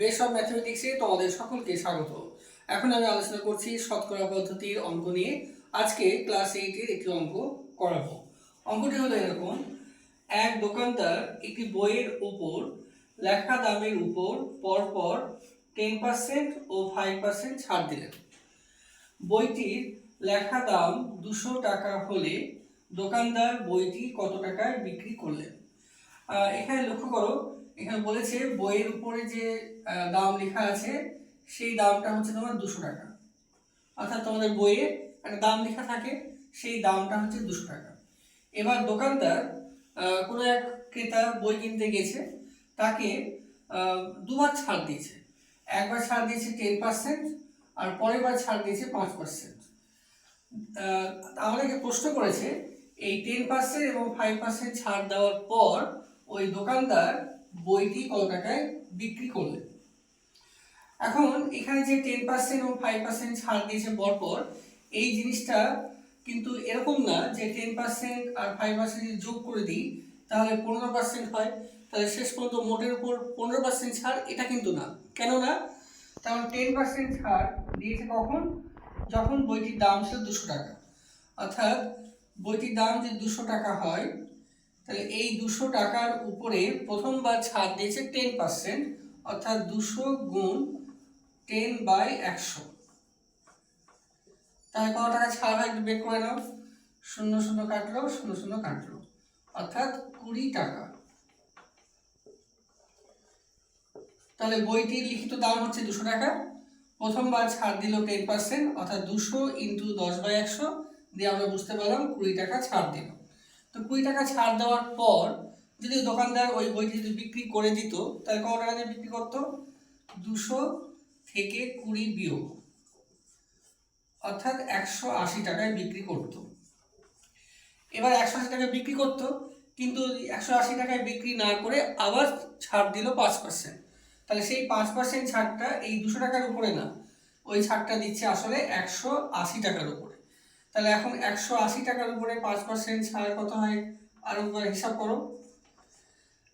Base of ম্যাথমেটিক্সে তোমাদের সকলকে স্বাগত। এখন আমি আলোচনা করছি শতকরা পদ্ধতির অঙ্ক নিয়ে। আজকে ক্লাস এইটের একটি অঙ্ক করাবো। অঙ্কটি হলো এরকম, এক দোকানদার একটি বইয়ের উপর লেখা দামের উপর পরপর টেন পার্সেন্ট ও ফাইভ পার্সেন্ট ছাড় দিলেন। বইটির লেখা দাম দুশো টাকা হলে দোকানদার বইটি কত টাকায় বিক্রি করলেন? এখানে লক্ষ্য করো এখানে বলেছে বইয়ের উপরে যে দাম লেখা আছে, সেই দামটা হচ্ছে তোমার দুশো টাকা। অর্থাৎ তোমাদের বইয়ে একটা দাম লেখা থাকে, সেই দামটা হচ্ছে দুশো টাকা। এবার দোকানদার কোনো এক ক্রেতা বই কিনতে গেছে, তাকে দুবার ছাড় দিয়েছে। একবার ছাড় দিয়েছে টেন পার্সেন্ট আর পরের বার ছাড় দিয়েছে পাঁচ পার্সেন্ট আমাদেরকে প্রশ্ন করেছে, এই টেন পার্সেন্ট এবং ফাইভ পার্সেন্ট ছাড় দেওয়ার পর ওই দোকানদার বইটি কত টাকায় বিক্রি করলেন এখন এখানে যে টেন পার্সেন্ট এবং ফাইভ পার্সেন্ট ছাড় দিয়েছে পরপর এই জিনিসটা কিন্তু এরকম না যে টেন পার্সেন্ট আর ফাইভ পার্সেন্ট যোগ করে দিই, তাহলে পনেরো পার্সেন্ট হয়। তাহলে শেষ পর্যন্ত মোটের উপর পনেরো পার্সেন্ট ছাড় এটা কিন্তু না। কেন না কারণ টেন পার্সেন্ট ছাড় দিয়েছে কখন? যখন বইটির দাম ছিল দুশো টাকা। অর্থাৎ বইটির দাম যদি দুশো টাকা হয় তাহলে এই দুশো টাকার উপরে প্রথমবার ছাড় দিয়েছে টেন পার্সেন্ট অর্থাৎ দুশো গুণ টেন বাই একশো। তাহলে কত টাকা ছাড় হয় একটু বের করে নাও। শূন্য শূন্য কাটলো, শূন্য শূন্য কাটলো। অর্থাৎ কুড়ি টাকা। তাহলে বইটির লিখিত দাম হচ্ছে দুশো টাকা। প্রথমবার ছাড় দিল টেন পার্সেন্ট অর্থাৎ দুশো ইন্টু দশ বাই একশো, দিয়ে আমরা বুঝতে পারলাম কুড়ি টাকা ছাড় দিল। তো কুড়ি টাকা ছাড় দেওয়ার পর যদি দোকানদার ওই বইটি যদি বিক্রি করে দিত, তাহলে কত টাকা দিয়ে বিক্রি করতো? দুশো থেকে কুড়ি বিয়োগ। অর্থাৎ একশো আশি টাকায় বিক্রি করতো। এবার একশো আশি টাকায় বিক্রি করতো, কিন্তু একশো আশি টাকায় বিক্রি না করে আবার ছাড় দিল পাঁচ পার্সেন্ট তাহলে সেই পাঁচ পার্সেন্ট ছাড়টা এই দুশো টাকার উপরে না, ওই ছাড়টা দিচ্ছে আসলে একশো আশি টাকার উপরে। তাহলে এখন একশো আশি টাকার উপরে পাঁচ পার্সেন্ট ছাড় কত হয়। আরও একবার হিসাব করো।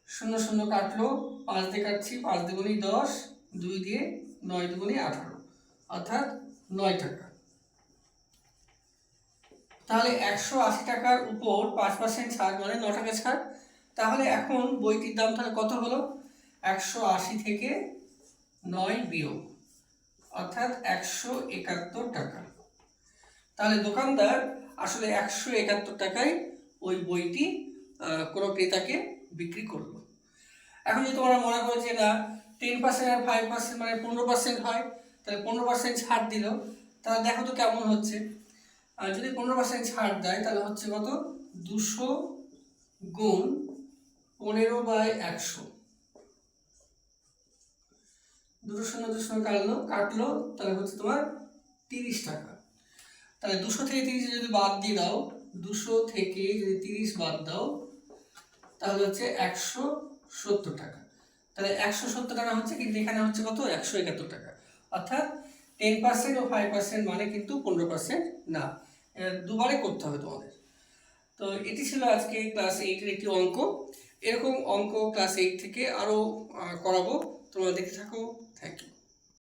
শূন্য শূন্য কাটলো, পাঁচ দিয়ে কাটছি, পাঁচ দুগুনি দশ, দুই দিয়ে নয় দুগুনি আঠারো। অর্থাৎ নয় টাকা। তাহলে একশো আশি টাকার উপর পাঁচ পার্সেন্ট ছাড় মানে ন টাকা ছাড়। তাহলে এখন বইটির দাম তাহলে কত হলো? একশো আশি থেকে নয় বিয়োগ। অর্থাৎ একশো একাত্তর টাকা। তাহলে দোকানদার আসলে একশো একাত্তর টাকায় ওই বইটি কোনো ক্রেতাকে বিক্রি করল। এখন যদি তোমরা মনে করো যে না টেন পার্সেন্ট আর ফাইভ পার্সেন্ট মানে পনেরো পার্সেন্ট হয়, তাহলে পনেরো পার্সেন্ট ছাড় দিল। তাহলে দেখো তো কেমন হচ্ছে। আর যদি পনেরো পার্সেন্ট ছাড় দেয়, তাহলে হচ্ছে কত? দুশো গুণ পনেরো বাই একশো। দুটো শূন্য দুশো কাটলো কাটলো, তাহলে হচ্ছে তোমার তিরিশ টাকা। তাহলে দুশো থেকে তিরিশ যদি বাদ দিয়ে দাও, দুশো থেকে যদি তিরিশ বাদ দাও, তাহলে হচ্ছে একশো সত্তর টাকা। তাহলে একশো সত্তর টাকা হচ্ছে কিন্তু এখানে হচ্ছে কত? একশো একাত্তর টাকা। অর্থাৎ টেন পার্সেন্ট ও ফাইভ পার্সেন্ট মানে কিন্তু পনেরো পার্সেন্ট না। দুবারে করতে হবে তোমাদের। তো এটি ছিল আজকে ক্লাস এইটের একটি অঙ্ক। এরকম অঙ্ক ক্লাস এইট থেকে আরও করাবো। তোমরা দেখে থাকো। Thank you